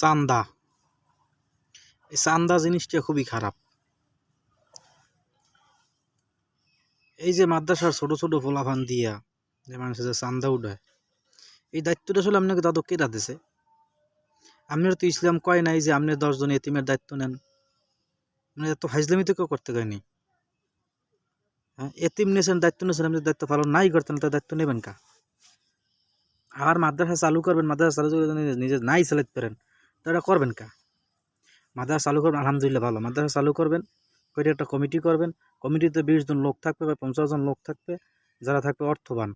চান্দা এই চান্দা জিনিসটা খুবই খারাপ। এই যে মাদ্রাসার ছোট ছোট ফোলাফান দিয়া যে মানুষের যে চান্দা উঠায়, এই দায়িত্বটা আসলে আপনাকে দাদু কেটা দিছে? আপনার তো ইসলাম কয় নাই যে আপনি দশজন এতিমের দায়িত্ব নেন। মানে এত ফাইজলামি তো কেউ করতে পারেনি হ্যাঁ এতিম নিয়েছেন দায়িত্ব নিয়েছেন আপনি দায়িত্ব পালন নাই করতেন তার দায়িত্ব নেবেন কা? আর মাদ্রাসা চালু করবেন, মাদ্রাসা চালু করে নিজে নাই চালাতে পারেন। তো এটা করবেন কা? মাদ্রাসা চালু করবেন, আলহামদুলিল্লাহ ভালো। মাদ্রাসা চালু করবেন করে একটা কমিটি করবেন। কমিটিতে বিশ জন লোক থাকবে বা পঞ্চাশ জন লোক থাকবে, যারা থাকবে অর্থবান।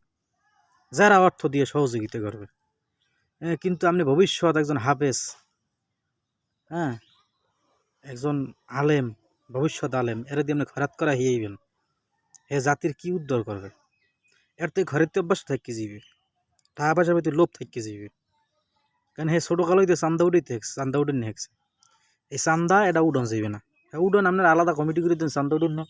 যারা অর্থ দিয়ে সহযোগিতা করবে। কিন্তু আপনি ভবিষ্যৎ একজন হাফেজ হ্যাঁ? একজন আলেম, ভবিষ্যৎ আলেম, এরা দিয়ে আপনি খরাত করা হিয়েইবেন। হে জাতির কি উদ্ধার করবে? এর তো ঘরের তো অভ্যাস থাকি যাবে টাকা পয়সা পেতে লোভ থাকি যাবে কারণ হে ছোটো কালোই দিয়ে চান্দা উঠেই থাকছে চান্দা উঠে নিয়ে হেঁকছে। এই চান্দা এটা উডন যাবে না। হ্যাঁ উডন আপনার আলাদা কমিটি করে দেন, চান্দা উডন না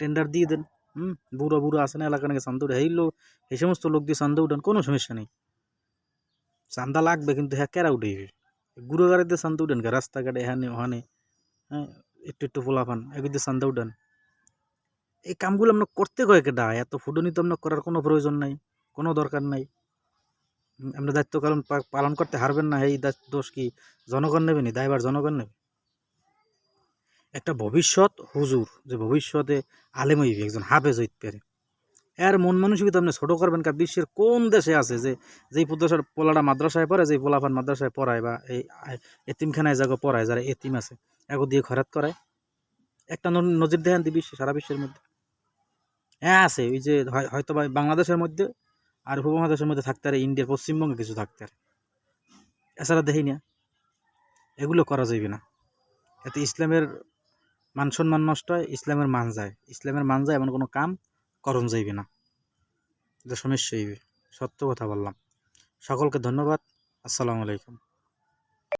টেন্ডার দিয়ে দেন, হুম? বুড়ো বুড়ো আছে না এলাকা নাকি চান্দা উঠে লোক এই সমস্ত লোক দিয়ে চান্দা উঠান কোনো সমস্যা নেই। চান্দা লাগবে কিন্তু হ্যাঁ কেরা উঠেইবে গুঁড়ো গাড়িতে চান্দা উঠেন রাস্তাঘাটে এখানে, ওখানে হ্যাঁ? একটু একটু ফোলাফান এগুলো চান্দা উঠান এই কামগুলো আপনার করতে কয় কেটা এত ফুটনি তো আপনার করার কোনো প্রয়োজন নাই, কোনো দরকার নাই। আপনি দায়িত্ব পালন পালন করতে হারবেন না, এই দোষ কি জনগণ নেবে নি দায়বার জনগণ নেবে? একটা ভবিষ্যৎ হুজুর, যে ভবিষ্যতে আলেম হইবে, একজন হাফেজ হইতে পারে, এর মন মানসিকতা আপনি ছোটো করবেন কা, বিশ্বের কোন দেশে আছে যে, যেই প্রদেশের পোলাটা মাদ্রাসায় পড়ে, যেই পোলাপান মাদ্রাসায় পড়ায় বা এই এতিমখানায় জায়গা পড়ায়, যারা এতিম আছে, এগো দিয়ে খরাত করায়, একটা নজির দেখেন দি বিশ্বে, সারা বিশ্বের মধ্যে। হ্যাঁ আছে, ওই যে হয়- হয়তো বা বাংলাদেশের মধ্যে আর উপমহাদেশের মধ্যে থাকতে পারে ইন্ডিয়ার পশ্চিমবঙ্গে কিছু থাকতে পারে এছাড়া দেখি না। এগুলো করা যাইবে না। এতে ইসলামের মান সম্মান নষ্ট হয়, ইসলামের মান যায়। ইসলামের মান যায় এমন কোনো কাম করণ যাইবে না। এটা সমস্যা হইবে। সত্য কথা বললাম। সকলকে ধন্যবাদ। আসসালামু আলাইকুম।